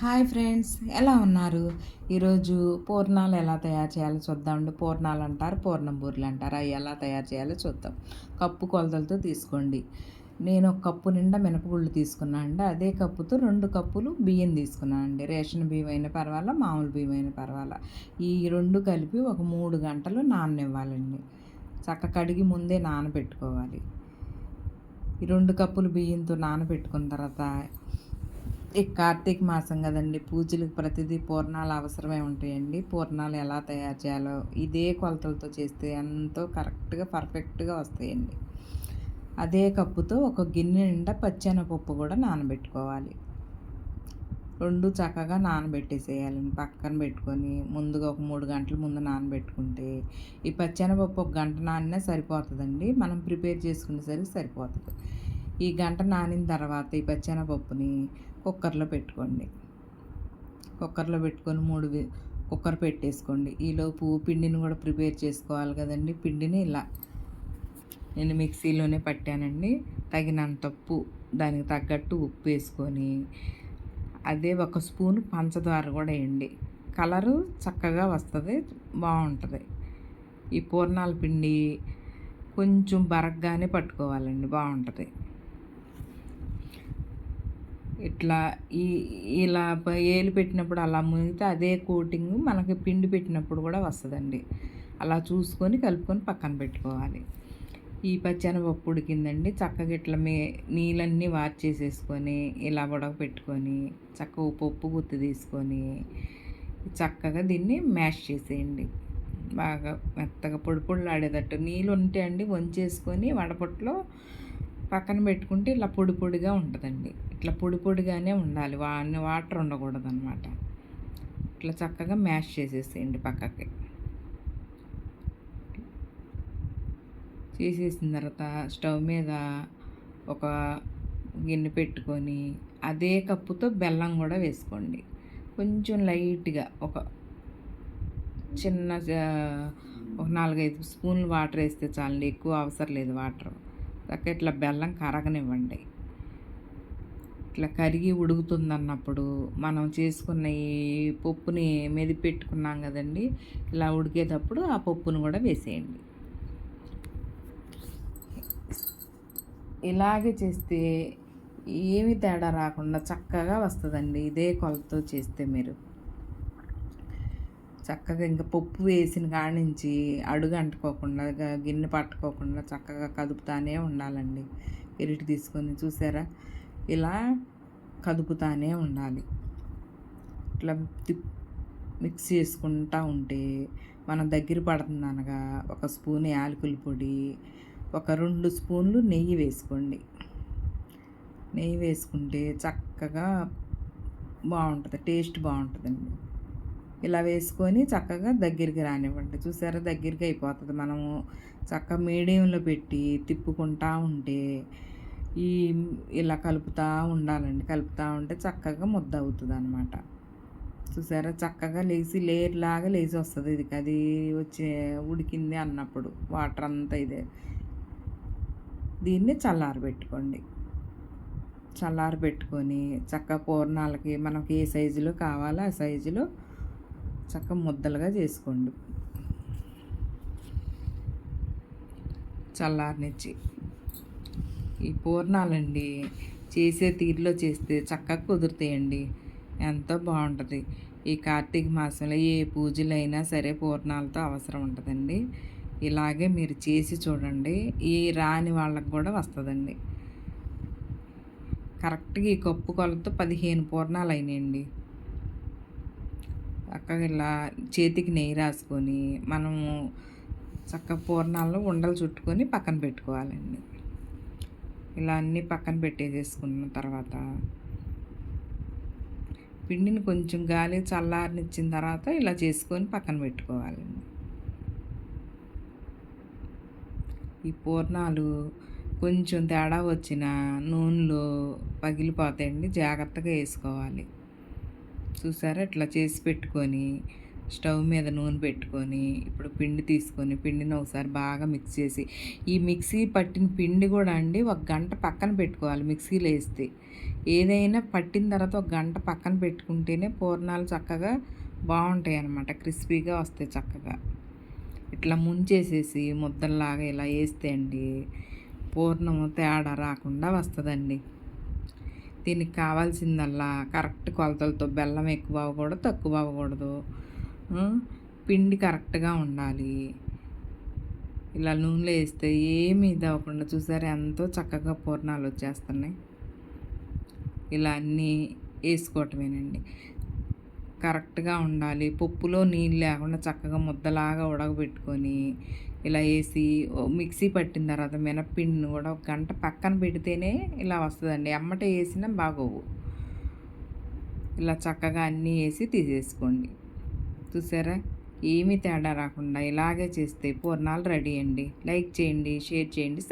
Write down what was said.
Hi friends ఎలా ఉన్నారు? ఈరోజు పూర్ణాలు ఎలా తయారు చేయాలో చూద్దామండి పూర్ణాలు అంటారు పూర్ణం బూరెలు అంటారు. అవి ఎలా తయారు చేయాలో చూద్దాం. కప్పు కొలతలతో తీసుకోండి. నేను ఒక కప్పు నిండా మినపగుళ్ళు తీసుకున్నాను అండి. అదే కప్పుతో రెండు కప్పులు బియ్యం తీసుకున్నాను అండి. రేషన్ బియ్యం అయినా పర్వాలా మామూలు బియ్యం అయినా పర్వాలా. ఈ రెండు కలిపి ఒక మూడు గంటలు నాననివ్వాలండి. చక్క కడిగి ముందే నానబెట్టుకోవాలి. ఈ రెండు కప్పులు బియ్యంతో నానబెట్టుకున్న తర్వాత ఈ కార్తీక మాసం కదండి. పూజలకు ప్రతిదీ పూర్ణాలు అవసరమే ఉంటాయండి. పూర్ణాలు ఎలా తయారు చేయాలో ఇదే కొలతలతో చేస్తే ఎంతో కరెక్ట్గా పర్ఫెక్ట్గా వస్తాయండి. అదే కప్పుతో ఒక గిన్నె నిండా పచ్చెనపప్పు కూడా నానబెట్టుకోవాలి. రెండు చక్కగా నానబెట్టేసేయాలండి పక్కన పెట్టుకొని ముందుగా ఒక మూడు గంటల ముందు నానబెట్టుకుంటే ఈ పచ్చెనపప్పు ఒక గంట నానినా సరిపోతుందండి. మనం ప్రిపేర్ చేసుకునేసరికి సరిపోతుంది. ఈ గంట నానిన తర్వాత ఈ పచ్చెనపప్పుని కుక్కర్లో పెట్టుకోండి. కుక్కర్లో పెట్టుకొని మూడు కుక్కర్ పెట్టేసుకోండి. ఈలోపు పిండిని కూడా ప్రిపేర్ చేసుకోవాలి కదండి. పిండిని ఇలా నేను మిక్సీలోనే పట్టానండి. తగినంత ఉప్పు దానికి తగ్గట్టు ఉప్పు వేసుకొని అదే ఒక స్పూన్ పంచదార కూడా వేయండి. కలరు చక్కగా వస్తుంది బాగుంటుంది. ఈ పూర్ణాల పిండి కొంచెం బరగ్గానే పట్టుకోవాలండి బాగుంటుంది. ఇట్లా ఈ ఇలా ఏలు పెట్టినప్పుడు అలా మునిగితే అదే కోటింగ్ మనకి పిండి పెట్టినప్పుడు కూడా వస్తుందండి. అలా చూసుకొని కలుపుకొని పక్కన పెట్టుకోవాలి. ఈ పచ్చెనపప్పు ఉడికిందండి చక్కగా ఇట్లా మే నీళ్ళన్నీ వార్చేసేసుకొని ఇలా పెట్టుకొని చక్కగా పప్పు గుత్తి తీసుకొని చక్కగా దీన్ని మ్యాష్ చేసేయండి. బాగా మెత్తగా పొడి పొడిలాడేటట్టు నీళ్ళు ఉంటే అండి వంచేసుకొని వడపొట్లో పక్కన పెట్టుకుంటే ఇలా పొడి పొడిగా ఉంటుందండి. ఇట్లా పొడి పొడిగానే ఉండాలి. వా వాటర్ ఉండకూడదు అనమాట ఇట్లా చక్కగా మ్యాష్ చేసేసేయండి పక్కకి. చేసేసిన తర్వాత స్టవ్ మీద ఒక గిన్నె పెట్టుకొని అదే కప్పుతో బెల్లం కూడా వేసుకోండి. కొంచెం లైట్గా ఒక చిన్న ఒక నాలుగైదు స్పూన్లు వాటర్ వేస్తే చాలండి. ఎక్కువ అవసరం లేదు వాటర్. చక్కగా ఇట్లా బెల్లం కరగనివ్వండి. ఇట్లా కరిగి ఉడుకుతుందన్నప్పుడు మనం చేసుకున్న ఈ పప్పుని మెది పెట్టుకున్నాం కదండి ఇలా ఉడికేటప్పుడు ఆ పప్పును కూడా వేసేయండి. ఇలాగే చేస్తే ఏమి తేడా రాకుండా చక్కగా వస్తుందండి. ఇదే కొలతో చేస్తే మీరు. చక్కగా ఇంకా పప్పు వేసిన కాడి నుంచి అడుగు అంటుకోకుండా గిన్నె పట్టుకోకుండా చక్కగా కదుపుతానే ఉండాలండి. ఇరిటి తీసుకొని చూసారా? ఇలా కదుపుతానే ఉండాలి. ఇట్లా మిక్స్ చేసుకుంటా ఉంటే మన దగ్గర పడుతుంది అనగా ఒక స్పూన్ యాలకుల పొడి ఒక రెండు స్పూన్లు నెయ్యి వేసుకోండి. నెయ్యి వేసుకుంటే చక్కగా బాగుంటుంది టేస్ట్ బాగుంటుందండి. ఇలా వేసుకొని చక్కగా దగ్గరికి రానివ్వండి. చూసారా? దగ్గరికి అయిపోతుంది. మనము చక్కగా మీడియంలో పెట్టి తిప్పుకుంటా ఉంటే ఈ ఇలా కలుపుతూ ఉండాలండి. కలుపుతూ ఉంటే చక్కగా ముద్ద అవుతుంది అనమాట చూసారా? చక్కగా లేచి లేయర్ లాగా లేచి వస్తుంది ఇది. అది వచ్చే ఉడికింది అన్నప్పుడు వాటర్ అంతా ఇదే. దీన్ని చల్లారబెట్టుకోండి చల్లారబెట్టుకొని చక్క పూర్ణాలకి మనకి ఏ సైజులో కావాలో ఆ సైజులో చక్క ముద్దలుగా చేసుకోండి. చల్లారనిచ్చి. ఈ పూర్ణాలండి చేసే తీరులో చేస్తే చక్కగా కుదురుతాయండి. ఎంతో బాగుంటుంది. ఈ కార్తీక మాసంలో ఏ పూజలైనా సరే పూర్ణాలతో అవసరం ఉంటుందండి. ఇలాగే మీరు చేసి చూడండి. ఈ రాని వాళ్ళకు కూడా వస్తుందండి. కరెక్ట్గా ఈ కప్పు కొలతో పదిహేను పూర్ణాలు అయినాయండి చక్కగా ఇలా చేతికి నెయ్యి రాసుకొని మనము చక్క పూర్ణాల్లో ఉండలు చుట్టుకొని పక్కన పెట్టుకోవాలండి. ఇలా అన్నీ పక్కన పెట్టేసేసుకున్న తర్వాత పిండిని కొంచెం గాలి చల్లారనిచ్చిన తర్వాత ఇలా చేసుకొని పక్కన పెట్టుకోవాలండి. ఈ పూర్ణాలు కొంచెం తేడా వచ్చిన నూనెలో పగిలిపోతాయండి. జాగ్రత్తగా వేసుకోవాలి. చూసారా? ఇట్లా చేసి పెట్టుకొని స్టవ్ మీద నూనె పెట్టుకొని ఇప్పుడు పిండి తీసుకొని పిండిని ఒకసారి బాగా మిక్స్ చేసి ఈ మిక్సీ పట్టిన పిండి కూడా అండి ఒక గంట పక్కన పెట్టుకోవాలి మిక్సీలో వేస్తే. ఏదైనా పట్టిన తర్వాత ఒక గంట పక్కన పెట్టుకుంటేనే పూర్ణాలు చక్కగా బాగుంటాయి అన్నమాట. క్రిస్పీగా వస్తాయి చక్కగా. ఇట్లా ముంచేసేసి ముద్దల్లాగా ఇలా వేస్తే అండి పూర్ణము తేడా రాకుండా వస్తుందండి. దీనికి కావాల్సిందల్లా కరెక్ట్ కొలతలతో బెల్లం ఎక్కువ అవ్వకూడదు తక్కువ అవ్వకూడదు పిండి కరెక్ట్గా ఉండాలి. ఇలా నూనెలో వేస్తే ఏమీ ఇది అవ్వకుండా ఎంతో చక్కగా పూర్ణాలు వచ్చేస్తున్నాయి. ఇలా అన్నీ వేసుకోవటమేనండి. కరెక్ట్గా ఉండాలి. పప్పులో నీళ్ళు లేకుండా చక్కగా ముద్దలాగా ఉడకబెట్టుకొని ఇలా వేసి మిక్సీ పట్టిన తర్వాత మినప్పిండిని కూడా ఒక గంట పక్కన పెడితేనే ఇలా వస్తుందండి. ఎమ్మట వేసినా బాగోవు. ఇలా చక్కగా అన్నీ వేసి తీసేసుకోండి. చూసారా? ఏమీ తేడా రాకుండా ఇలాగే చేస్తే పూర్ణాలు రెడీ అండి. లైక్ చేయండి షేర్ చేయండి